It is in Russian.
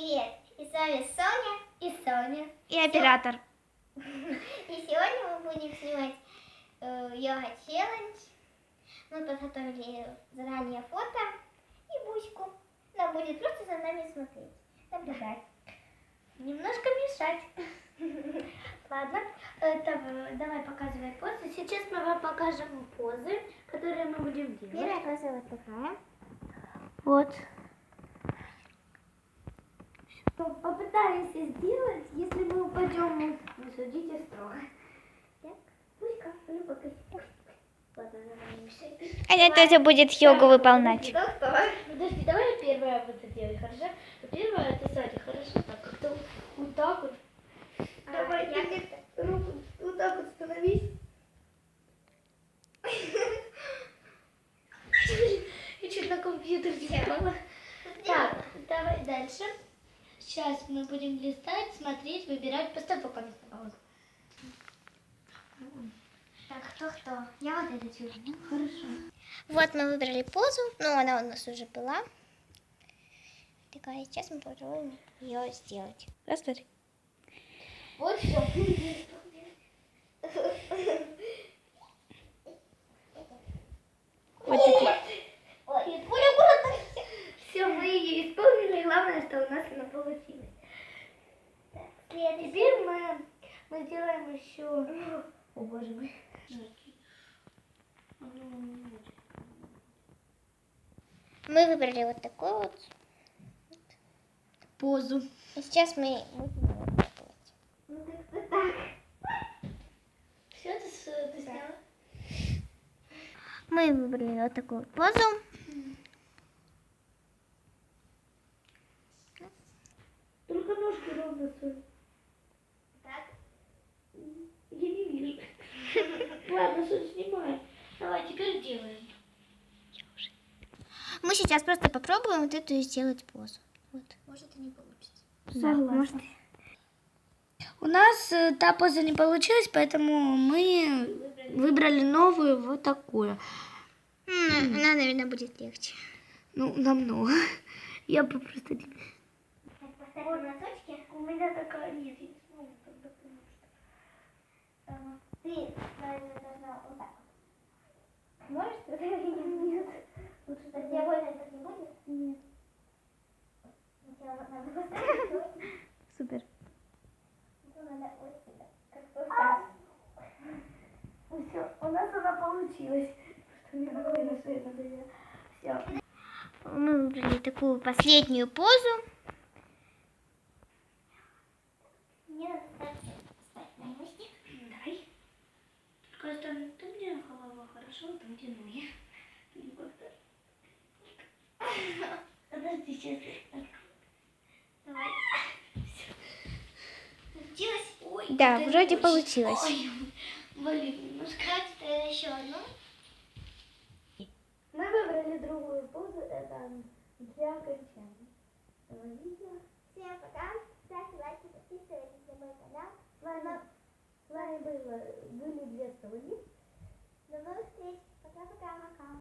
Привет! И с вами Соня и Соня. И оператор. И сегодня мы будем снимать э, йога челлендж. Мы подготовили заранее фото и бучку. Она будет просто за нами смотреть, наблюдать. Немножко мешать. Ладно, это, э, давай показывай позы. Сейчас мы вам покажем позы, которые мы будем делать. Первая поза вот такая. Вот. Что попытаемся сделать, если упадем, не судите строго. Так, ну давай не мешай. Аня тоже будет йогу выполнять. Подожди, давай я первая буду делать, хорошо? Первая это сзади, хорошо? Так, как-то вот так вот. Давай, я ты руку вот так вот становись. Я чуть на компьютер не. Так, давай дальше. Сейчас мы будем листать, смотреть, выбирать. Поставь пока место паузу. Так, кто кто? Я вот это чую. Хорошо. Вот мы выбрали позу, ну она у нас уже была. Такая, сейчас мы попробуем ее сделать. Раз, два, три. Вот все. Вот это. Ой, ой, аккуратно. Все, мы ее что у нас она получилась. Так, Теперь мы, мы сделаем еще... О, боже мой. Мы выбрали вот такую вот. Позу. И сейчас мы будем. Ну, как-то так. Все, ты, ты сняла? Мы выбрали вот такую позу. Стой. Так. Я не вижу. Ладно, что снимай. Давай, теперь делаем. Мы сейчас просто попробуем вот эту сделать позу. Вот. Может и не получится. Согласна. У нас э, та поза не получилась, поэтому мы выбрали новую вот такую. М, Она, наверное, будет легче. Ну, намного. Я бы просто... Так, поставим носочки. У меня такая нет, я не смогу тогда, потому что... Ага. Ты, наверное, должна вот так вот. Можешь? Нет. Лучше Так не будет? Нет. Супер. Все, у нас она получилась. Мы выбрали такую последнюю позу. Подожди, сейчас. Давай. Получилось? Ой, да, вроде получилось. Ой, блин, ну немножко отстояла еще одну. Мы выбрали другую позу, это для окончания. Всем пока. Ставьте лайки, подписывайтесь на мой канал. С вами, с вами было, были две соли. До новых встреч. Пока-пока.